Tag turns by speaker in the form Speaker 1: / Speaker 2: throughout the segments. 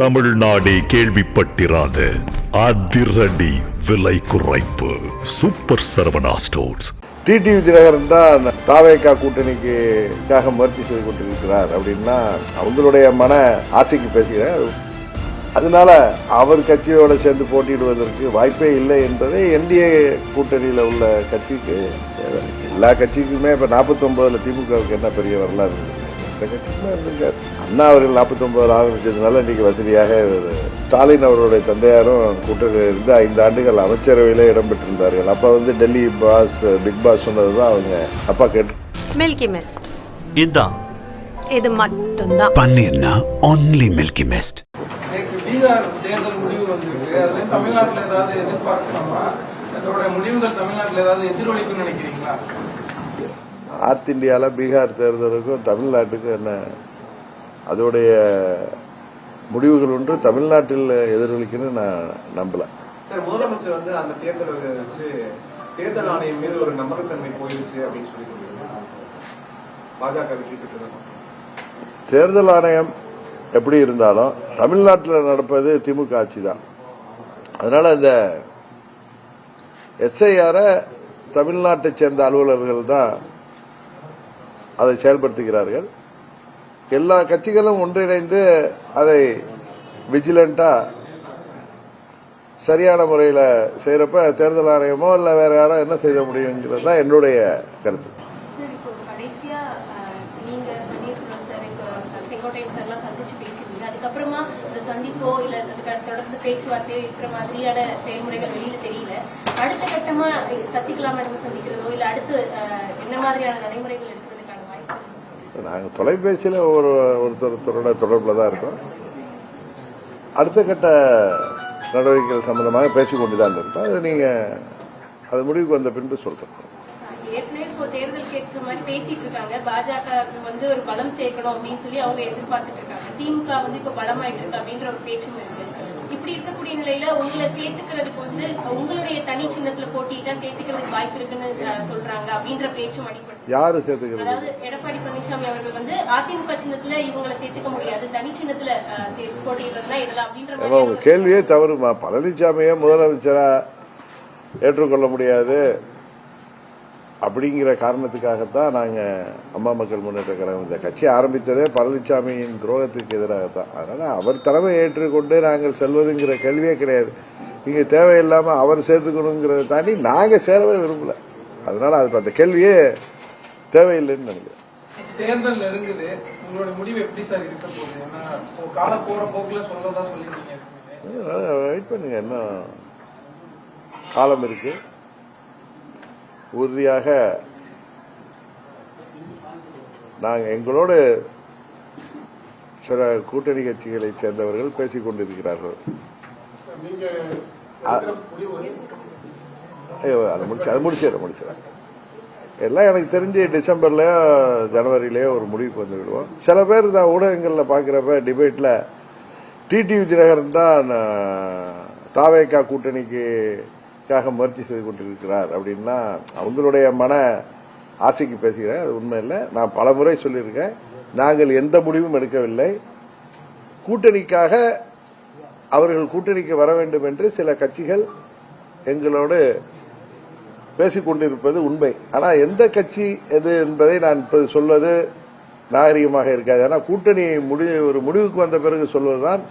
Speaker 1: தமிழ்நாடே கேள்விப்பட்டிராத அதிரடி விலை குறைப்பு. Super Saravana stores
Speaker 2: TTV Vijayanagaran தான் தாவேக்கா கூட்டணிக்குக்காக முயற்சி செய்து கொண்டிருக்கிறார் அப்படின்னா அவங்களுடைய மன ஆசைக்கு பேசுகிறார். அதனால அவர் கட்சியோட சேர்ந்து போட்டியிடுவதற்கு வாய்ப்பே இல்லை என்பதை என்டிஏ கூட்டணியில் உள்ள கட்சிக்கு எல்லா கட்சிக்குமே இப்போ நாற்பத்தொம்போதில் திமுகவுக்கு என்ன பெரிய வரலாறு இருக்குது? கட்சிக்குமே இருந்திருக்காரு அண்ணா அவர்கள் நாற்பத்தொம்பதுல ஆரம்பிச்சதுனால இன்னைக்கு வசதியாக ஸ்டாலின் அவருடைய தந்தையாரும் கூட்டணியில் இருந்து ஐந்து ஆண்டுகள் அமைச்சரவையிலே இடம்பெற்றிருந்தார்கள். அப்போ வந்து டெல்லி பாஸ் பிக் பாஸ் சொன்னது தான் அவங்க அப்பா கேட்டு
Speaker 3: மில்கி மிஸ்ட்
Speaker 4: இதுதான்
Speaker 3: இது மட்டும்தான்.
Speaker 5: பன்னீர்னா ஒன்லி மில்கி மிஸ்ட்
Speaker 6: நேற்று பீகார் தேர்தல் முடிவு வந்திருக்கு. அதுல தமிழ்நாட்டில் ஏதாவது எதிர்பார்க்கலாமா அதோட முடிவுகள் தமிழ்நாட்டில் ஏதாவது எதிரொலிக்கும்னு நினைக்கிறீங்களா?
Speaker 2: நார்த் இந்தியாவில் பீகார் தேர்தலுக்கும் தமிழ்நாட்டுக்கும் என்ன அதோடைய முடிவுகள் ஒன்று தமிழ்நாட்டில் எதிரொலிக்குன்னு நான் நம்பல.
Speaker 7: சார் முதலமைச்சர் வந்து அந்த தேர்தலை வச்சு தேர்தல் ஆணையம் மீது ஒரு நம்பகத்தன்மை போயிருச்சு அப்படின்னு சொல்லி பாஜக வெற்றி பெற்றது?
Speaker 2: தேர்தல் ஆணையம் எப்படி இருந்தாலும் தமிழ்நாட்டில் நடப்பது திமுக ஆட்சி தான் அதனால இந்த எஸ்ஐஆரை தமிழ்நாட்டை சேர்ந்த அலுவலர்கள் தான் அதை செயல்படுத்துகிறார்கள். எல்லா கட்சிகளும் ஒன்றிணைந்து அதை விஜிலண்டா சரியான முறையில் செய்யறப்ப தேர்தல் ஆணையமோ இல்ல வேற யாரோ என்ன செய்ய முடியுங்கிறது தான் என்னுடைய கருத்து.
Speaker 8: பேச்சுவார்த்தை இருக்கிற மாதிரியான செயல்முறைகள் வெளியில தெரியல. அடுத்த கட்டமா சசிகலா மேடம் சந்திக்கிறதோ? இல்ல அடுத்து என்ன மாதிரியான நடைமுறைகள்
Speaker 2: நாங்கள் தொலைபேசியில் ஒரு ஒருத்தருத்தரோட தொடர்பில் தான் இருக்கோம். அடுத்த கட்ட நடவடிக்கைகள் சம்பந்தமாக பேசிக்கொண்டு தான் இருக்கோம். அது நீங்கள் அது முடிவுக்கு வந்த பின்பு சொல்கிறோம்
Speaker 8: ஏற்கனவே தேர்தல் கேட்கிற மாதிரி பேசிட்டு இருக்காங்க பாஜகவுக்கு வந்து ஒரு பலம் சேர்க்கணும் அப்படின்னு சொல்லி அவங்க எதிர்பார்த்துட்டு இருக்காங்க. திமுக வந்து இப்ப பலமாயிட்டு இருக்கு அப்படின்ற ஒரு பேச்சும் இருக்கு. இப்படி இருக்கக்கூடிய நிலையில உங்களை சேர்த்துக்கிறதுக்கு வந்து உங்களுடைய தனி சின்னத்துல போட்டிட்டா சேர்த்துக்கிறதுக்கு வாய்ப்பு இருக்குன்னு சொல்றாங்க அப்படின்ற பேச்சும் அடிப்படை
Speaker 2: யார் சேர்த்துக்கிறது?
Speaker 8: அதாவது எடப்பாடி பழனிசாமி அவர்கள் வந்து அதிமுக சின்னத்துல இவங்களை சேர்த்துக்க முடியாது. தனி சின்னத்துல போட்டியிடுறதுனா இதெல்லாம் அப்படின்ற
Speaker 2: உங்க கேள்வியே தவறுமா? பழனிசாமியை முதலமைச்சரா ஏற்றுக்கொள்ள முடியாது. அப்படிங்கிற காரணத்துக்காகத்தான் நாங்க அம்மா மக்கள் முன்னேற்ற கழகம் இந்த கட்சி ஆரம்பித்ததே பழனிசாமியின் துரோகத்துக்கு எதிராகத்தான். அதனால அவர் தலைமை ஏற்றுக்கொண்டு நாங்கள் செல்வதுங்கிற கேள்வியே கிடையாது. இங்க தேவையில்லாம அவர் சேர்த்துக்கணுங்கிறத தாண்டி நாங்க சேரவே விரும்பல. அதனால அது அந்த கேள்வியே தேவையில்லைன்னு நினைக்கிறேன்.
Speaker 6: தேர்தல் நெருங்குது. உங்களோட முடிவு எப்படி சார் இருக்க போகுது? ஏன்னா காலம் போற போக்குல சொல்லதான் சொல்லிருக்கீங்க.
Speaker 2: வெயிட் பண்ணுங்க. இன்னும் காலம் இருக்கு? உறுதியாக நாங்கள் எங்களோடு சில கூட்டணி கட்சிகளை சேர்ந்தவர்கள் பேசிக் கொண்டிருக்கிறார்கள். அதை முடிச்சு அதை முடிச்சிடறேன் முடிச்சிடறேன் எல்லாம் எனக்கு தெரிஞ்சு டிசம்பர்லயோ ஜனவரிலயோ ஒரு முடிவுக்கு வந்துவிடுவோம். சில பேர் நான் ஊடகங்களில் பார்க்குறப்ப டிபேட்ல டிடிவி தினகரன் தான் தாவேக்கா காக முயற்சி செய்து கொண்டிருக்கிறார் அப்படின்னா அவங்களுடைய மன ஆசைக்கு பேசுகிறேன். அது உண்மை இல்லை நான் பல முறை சொல்லியிருக்கேன். நாங்கள் எந்த முடிவும் எடுக்கவில்லை. கூட்டணிக்காக அவர்கள் கூட்டணிக்கு வர வேண்டும் என்று சில கட்சிகள் எங்களோடு பேசிக் கொண்டிருப்பது உண்மை. ஆனால் எந்த கட்சி எது என்பதை நான் இப்போது சொல்வது நாகரிகமாக இருக்காது. ஆனால் கூட்டணி முடி ஒரு முடிவுக்கு வந்த பிறகு சொல்வதுதான்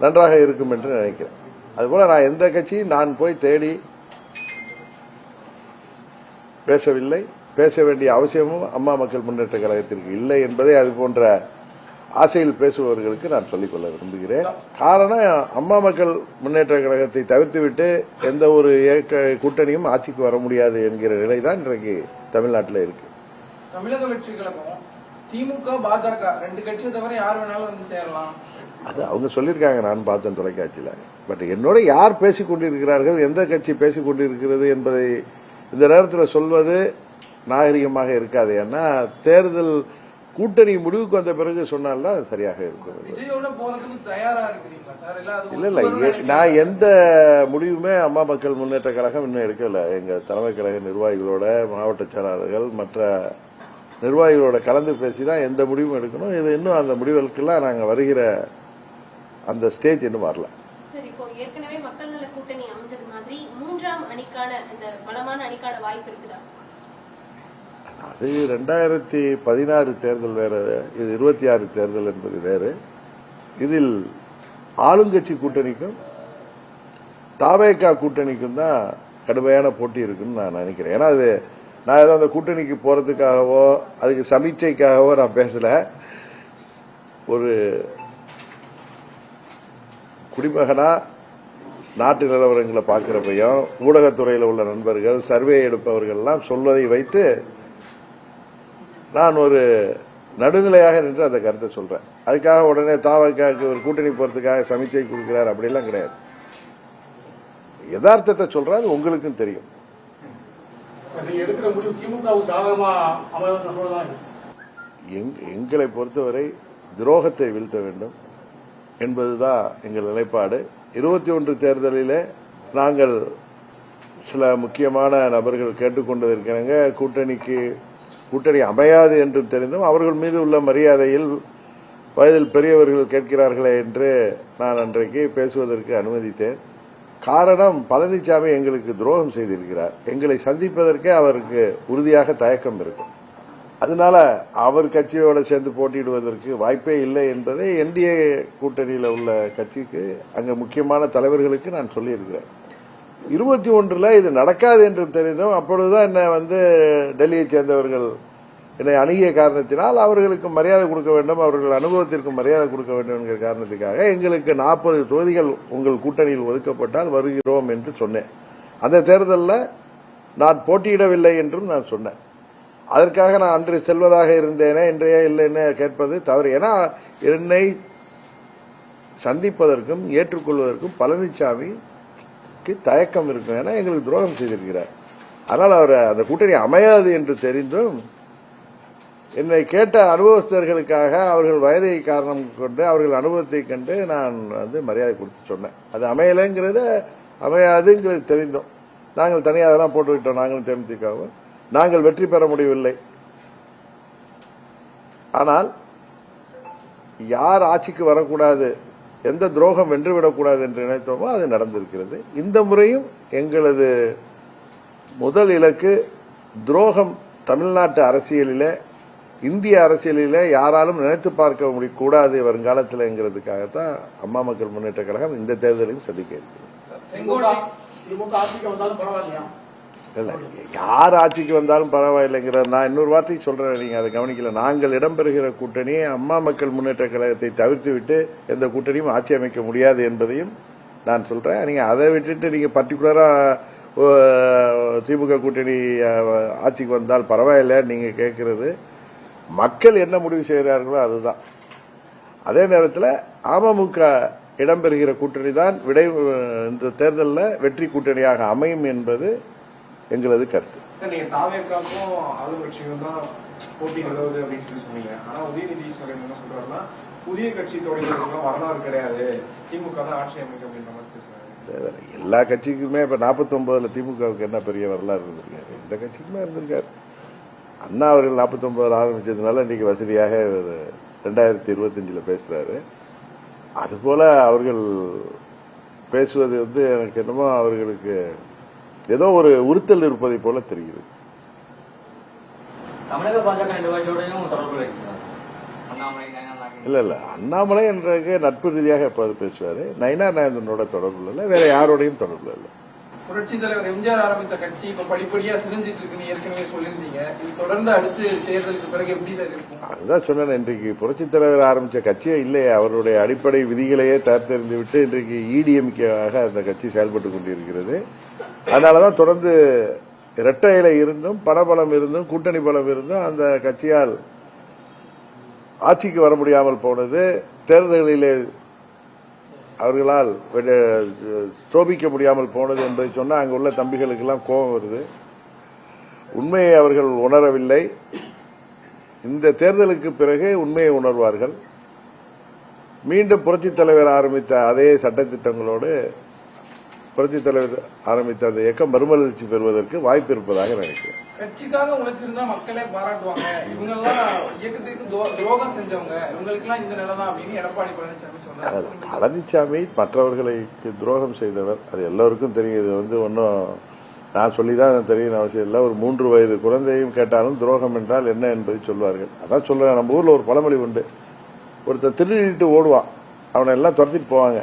Speaker 2: நன்றாக இருக்கும் என்று நினைக்கிறேன். அதுபோல நான் எந்த கட்சியும் நான் போய் தேடி பேசவில்லை. பேச வேண்டிய அவசியமும் அம்மா மக்கள் முன்னேற்ற கழகத்திற்கு இல்லை என்பதை அது போன்ற ஆசையில் பேசுபவர்களுக்கு நான் சொல்லிக்கொள்ள விரும்புகிறேன். காரணம் அம்மா மக்கள் முன்னேற்ற கழகத்தை தவிர்த்துவிட்டு எந்த ஒரு இயக்க கூட்டணியும் ஆட்சிக்கு வர முடியாது என்கிற நிலை தான் இன்றைக்கு தமிழ்நாட்டில் இருக்கு.
Speaker 6: தமிழக வெற்றி கழகம் திமுக பாஜக ரெண்டு கட்சியை தவிர யார் வேணாலும் வந்து சேரலாம்.
Speaker 2: அது அவங்க சொல்லியிருக்காங்க நான் பார்த்தேன் தொலைக்காட்சியில். பட் என்னோட யார் பேசிக் கொண்டிருக்கிறார்கள் எந்த கட்சி பேசிக் கொண்டிருக்கிறது என்பதை இந்த நேரத்தில் சொல்வது நாகரிகமாக இருக்காது. ஏன்னா தேர்தல் கூட்டணி முடிவுக்கு வந்த பிறகு சொன்னால்தான் அது சரியாக இருக்கும்.
Speaker 6: இல்ல
Speaker 2: இல்ல நான் எந்த முடிவுமே அம்மா மக்கள் முன்னேற்ற கழகம் இன்னும் எடுக்கல. எங்க தலைமை கழக நிர்வாகிகளோட மாவட்ட செயலாளர்கள் மற்ற நிர்வாகிகளோட கலந்து பேசி தான் எந்த முடிவும் எடுக்கணும். இது இன்னும் அந்த முடிவுகளுக்கெல்லாம் நாங்க வருகிற அந்த ஸ்டேஜ் இன்னும் வரல. அது ரெண்டாயிரத்தி பதினாறு தேர்தல் வேற இது இருபத்தி ஆறு தேர்தல் என்பது வேறு. இதில் ஆளுங்கட்சி கூட்டணிக்கும் தாவேகா கூட்டணிக்கும் தான் கடுமையான போட்டி இருக்குன்னு நான் நினைக்கிறேன். ஏன்னா அது நான் ஏதோ அந்த கூட்டணிக்கு போறதுக்காகவோ அதுக்கு சமீட்சைக்காகவோ நான் பேசல. ஒரு குடிமகனா நாட்டு நிலவரங்களை பார்க்கிறப்பையும் ஊடகத்துறையில் உள்ள நண்பர்கள் சர்வே எடுப்பவர்கள்லாம் சொல்வதை வைத்து நான் ஒரு நடுநிலையாக நின்று அந்த கருத்தை சொல்றேன். அதுக்காக உடனே தாவக்காக்கு ஒரு கூட்டணி போறதுக்காக சமீட்சை கொடுக்கிறார் அப்படிலாம் கிடையாது. யதார்த்தத்தை சொல்றேன் அது உங்களுக்கும் தெரியும்.
Speaker 4: நீங்க எடுக்கிற முடிவு திமுகவுக்கு சாதகமா அமைவதற்கு
Speaker 2: எங்- எங்களை பொறுத்தவரை துரோகத்தை வீழ்த்த வேண்டும் என்பதுதான் எங்கள் நிலைப்பாடு. இருபத்தி ஒன்று தேர்தலில் நாங்கள் சில முக்கியமான நபர்கள் கேட்டுக்கொண்டிருக்கிறாங்க கூட்டணிக்கு கூட்டணி அமையாது என்று தெரிந்தும் அவர்கள் மீது உள்ள மரியாதையில் வயதில் பெரியவர்கள் கேட்கிறார்களே என்று நான் அன்றைக்கு பேசுவதற்கு அனுமதித்தேன். காரணம் பழனிசாமி எங்களுக்கு துரோகம் செய்திருக்கிறார். எங்களை சந்திப்பதற்கே அவருக்கு உறுதியாக தயக்கம் இருக்கும். அதனால அவர் கட்சியோட சேர்ந்து போட்டியிடுவதற்கு வாய்ப்பே இல்லை என்பதை என்டிஏ கூட்டணியில் உள்ள கட்சிக்கு அங்க முக்கியமான தலைவர்களுக்கு நான் சொல்லியிருக்கிறேன். இருபத்தி ஒன்றுல இது நடக்காது என்று தெரிந்தும். அப்பொழுதுதான் என்ன வந்து டெல்லியை சேர்ந்தவர்கள் என்னை அணுகிய காரணத்தினால் அவர்களுக்கு மரியாதை கொடுக்க வேண்டும் அவர்கள் அனுபவத்திற்கு மரியாதை கொடுக்க வேண்டும் என்கிற காரணத்துக்காக எங்களுக்கு நாற்பது தொகுதிகள் உங்கள் கூட்டணியில் ஒதுக்கப்பட்டால் வருகிறோம் என்று சொன்னேன். அந்த தேர்தலில் நான் போட்டியிடவில்லை என்றும் நான் சொன்னேன். அதற்காக நான் அன்று செல்வதாக இருந்தேனே இன்றைய இல்லைன்னு கேட்பது தவறு. ஏன்னா என்னை சந்திப்பதற்கும் ஏற்றுக்கொள்வதற்கும் பழனிசாமிக்கு தயக்கம் இருக்கும். ஏன்னா எங்களுக்கு துரோகம் செய்திருக்கிறார். அதனால் அவர் அந்த கூட்டணி அமையாது என்று தெரிந்தும் என்னை கேட்ட அனுபவஸ்தர்களுக்காக அவர்கள் வயதை காரணம் கொண்டு அவர்கள் அனுபவத்தை கண்டு நான் வந்து மரியாதை கொடுத்து சொன்னேன். அது அமையலைங்கிறத அமையாதுங்கிறது தெரிந்தோம். நாங்கள் தனியாக அதெல்லாம் போட்டுவிட்டோம் நாங்களும் தேமுதிகவும். நாங்கள் வெற்றி பெற முடியவில்லை. ஆனால் யார் ஆட்சிக்கு வரக்கூடாது எந்த துரோகம் வென்றுவிடக்கூடாது என்று நினைத்தோமோ அது நடந்திருக்கிறது. இந்த முறையும் எங்களது முதல் இலக்கு துரோகம் தமிழ்நாட்டு அரசியலிலே இந்திய அரசியலிலே யாராலும் நினைத்து பார்க்க முடியக்கூடாது வருங்காலத்தில்ங்கிறதுக்காகத்தான் அம்மா மக்கள் முன்னேற்ற கழகம் இந்த தேர்தலையும் சந்திக்க இருக்கிறது இல்ல யார் ஆட்சிக்கு வந்தாலும் பரவாயில்லைங்கிற நான் இன்னொரு வார்த்தை சொல்றேன் நீங்க அதை கவனிக்கல. நாங்கள் இடம்பெறுகிற கூட்டணி அம்மா மக்கள் முன்னேற்ற கழகத்தை தவிர்த்து விட்டு எந்த கூட்டணியும் ஆட்சி அமைக்க முடியாது என்பதையும் நான் சொல்றேன். நீங்க அதை விட்டுட்டு நீங்க பர்டிகுலரா திமுக கூட்டணி ஆட்சிக்கு வந்தால் பரவாயில்ல நீங்க கேட்கறது. மக்கள் என்ன முடிவு செய்கிறார்களோ அதுதான். அதே நேரத்தில் அமமுக இடம்பெறுகிற கூட்டணி தான் விடை இந்த தேர்தலில் வெற்றி கூட்டணியாக அமையும் என்பது எங்களது கருத்து.
Speaker 7: புதிய கட்சி வரலாறு கிடையாது. திமுக தான் ஆட்சி அமைக்கும் அப்படின்ற மாதிரி பேசுறாரு.
Speaker 2: எல்லா கட்சிக்குமே இப்ப 49 திமுகவுக்கு என்ன பெரிய வரலாறு இருந்திருக்காரு இந்த கட்சிக்குமே இருந்திருக்காரு அண்ணா அவர்கள் 49 ஆரம்பிச்சதுனால இன்னைக்கு வசதியாக ரெண்டாயிரத்தி இருபத்தஞ்சுல பேசுறாரு. அதுபோல அவர்கள் பேசுவது வந்து எனக்கு என்னமோ அவர்களுக்கு ஏதோ ஒரு உறுத்தல் இருப்பதை போல தெரிகிறது. இல்ல இல்ல. அண்ணாமலை என்றக்கு நட்பு ரீதியாக எப்போது பேசுவாரு? நயினா நாயந்தனோட தொடர்பு இல்லை வேற யாரோடையும் தொடர்பு இல்லை?
Speaker 6: புரட்சி தலைவர் எம்ஜிஆர் ஆரம்பித்த கட்சி இப்ப படிப்படியா சிதைஞ்சிட்டு இருக்குன்னு ஏற்கனவே சொல்லியிருந்தீங்க. இது தொடர்ந்து அடுத்து தேர்தலுக்கு பிறகு எப்படி சார் இருக்கும்?
Speaker 2: அதுதான் சொன்னேன். இன்றைக்கு புரட்சி தலைவர் ஆரம்பிச்ச கட்சியே இல்லையே. அவருடைய அடிப்படை விதிகளையே தற்தெறிந்து விட்டு இன்றைக்கு இடிஎம்கேவாக அந்த கட்சி செயல்பட்டு கொண்டிருக்கிறது. அதனாலதான் தொடர்ந்து இரட்டை இலை இருந்தும் பணபலம் இருந்தும் கூட்டணி பலம் இருந்தும் அந்த கட்சியால் ஆட்சிக்கு வர முடியாமல் போனது. தேர்தலிலே அவர்களால் சோபிக்க முடியாமல் போனது என்பதை சொன்னால் அங்கே உள்ள தம்பிகளுக்கெல்லாம் கோபம் வருது. உண்மையை அவர்கள் உணரவில்லை. இந்த தேர்தலுக்கு பிறகு உண்மையை உணர்வார்கள். மீண்டும் புரட்சித் தலைவர் ஆரம்பித்த அதே சட்டத்திட்டங்களோடு புரட்சித் தலைவர் ஆரம்பித்த அந்த இயக்கம் மறுமலர்ச்சி பெறுவதற்கு வாய்ப்பு இருப்பதாக நினைக்கிறேன்.
Speaker 6: கட்சிக்காக உழைச்சிருந்தா மக்களே பாராட்டுவாங்க. இவங்க எல்லாம் இயக்கத்துக்கு துரோகம் செஞ்சவங்க. இவங்களுக்கு எல்லாம் இந்த நிலை தான் அப்படின்னு எடப்பாடி பழனிசாமி சொன்னார்.
Speaker 2: பழனிசாமி மற்றவர்களுக்கு துரோகம் செய்தவர். அது எல்லோருக்கும் தெரியும். இது வந்து ஒன்றும் நான் சொல்லிதான் தெரியும் அவசியம் இல்லை. ஒரு மூன்று வயது குழந்தையும் கேட்டாலும் துரோகம் என்றால் என்ன என்பதை சொல்வார்கள். அதான் சொல்றேன். நம்ம ஊர்ல ஒரு பழமொழி உண்டு. ஒருத்தர் திருடிட்டு ஓடுவான். அவனை எல்லாம் துரத்திட்டு போவாங்க.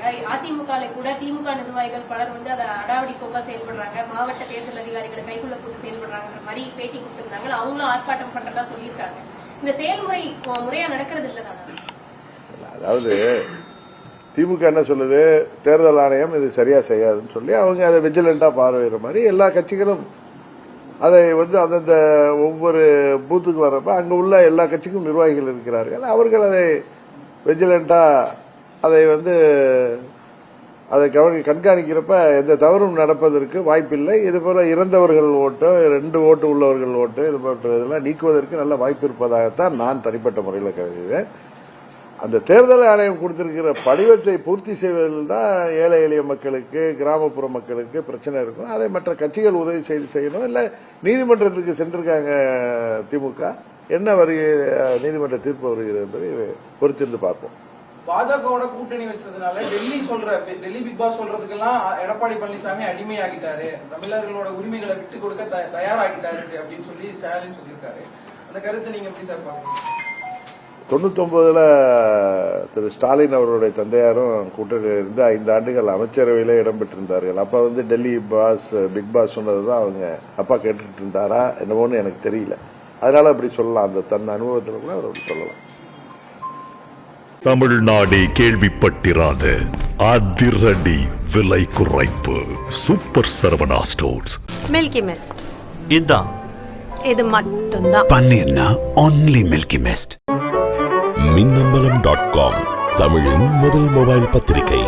Speaker 8: பண்றதா அதிமுக கூட திமுக நிர்வாகிகள் பலர் வந்து அதை அடாவடி போக்கா செயல்படுறாங்க மாவட்ட தேர்தல் அதிகாரிகளை கைக்குள்ள போட்டு செயல்படுறாங்கன்ற மாதிரி பேட்டி கொடுத்திருந்தாங்க. அவங்களும் ஆர்ப்பாட்டம் பண்றதா சொல்லியிருக்காங்க. இந்த செயல்முறை முறையா நடக்கிறது இல்லதானா
Speaker 2: அதாவது திமுக என்ன சொல்லுது? தேர்தல் ஆணையம் இது சரியா செய்யாதுன்னு சொல்லி அவங்க அதை விஜிலண்டா பார்வையிற மாதிரி எல்லா கட்சிகளும் அதை வந்து அந்தந்த ஒவ்வொரு பூத்துக்கு வர்றப்ப அங்க உள்ள எல்லா கட்சிக்கும் நிர்வாகிகள் இருக்கிறார்கள். அவர்கள் அதை விஜிலண்டா அதை வந்து அதை கவனி கண்காணிக்கிறப்ப எந்த தவறும் நடப்பதற்கு வாய்ப்பில்லை. இதுபோல இறந்தவர்கள் ஓட்டு ரெண்டு ஓட்டு உள்ளவர்கள் ஓட்டு இது போன்ற இதெல்லாம் நீக்குவதற்கு நல்ல வாய்ப்பு இருப்பதாகத்தான் நான் தனிப்பட்ட முறையில் கருதுகிறேன். அந்த தேர்தல் ஆணையம் கொடுத்திருக்கிற படிவத்தை பூர்த்தி செய்வதில் தான் ஏழை எளிய மக்களுக்கு கிராமப்புற மக்களுக்கு பிரச்சனை இருக்கும். அதை மற்ற கட்சிகள் உதவி செய்து செய்யணும். இல்லை நீதிமன்றத்துக்கு சென்றிருக்காங்க திமுக என்ன வரி நீதிமன்ற தீர்ப்பு வருகிறது என்பதை பொறுத்திருந்து பார்ப்போம்.
Speaker 6: பாஜகவோட கூட்டணி வச்சதுனால டெல்லி சொல்ற டெல்லி பிக் பாஸ் சொல்றதுக்கெல்லாம் எடப்பாடி பழனிசாமி அடிமையாகிட்டாரு. தமிழர்களோட உரிமைகளை விட்டு கொடுக்க தயாராகிட்டாரு அப்படின்னு சொல்லி ஸ்டாலின் சொல்லியிருக்காரு. அந்த கருத்தை நீங்க எப்படி சார் பாக்குறீங்க
Speaker 2: தொண்ணூத்தொன்பதுல திரு ஸ்டாலின் அவருடைய தந்தையாரும் கூட்டணியில் இருந்து ஐந்து ஆண்டுகள் அமைச்சரவையில இடம்பெற்றிருந்தார்கள் அப்ப வந்து டெல்லி பாஸ் பிக் பாஸ் சொன்னதுதான் அவங்க அப்பா கேட்டுட்டு இருந்தாரா என்னவோன்னு எனக்கு தெரியல. அதனால அப்படி சொல்லலாம். அந்த தன் அனுபவத்தில் கூட அவர் அப்படி சொல்லலாம்.
Speaker 1: தமிழ்நாடே கேள்விப்பட்டிராத அதிரடி விலை குறைப்பு. Super Saravana stores.
Speaker 3: Milky mist
Speaker 5: இதான்.
Speaker 3: இது மட்டும்தான்.
Speaker 5: பன்னீர்னா only milky mist
Speaker 1: Minnambalam dot com தமிழின் முதல் மொபைல் பத்திரிகை.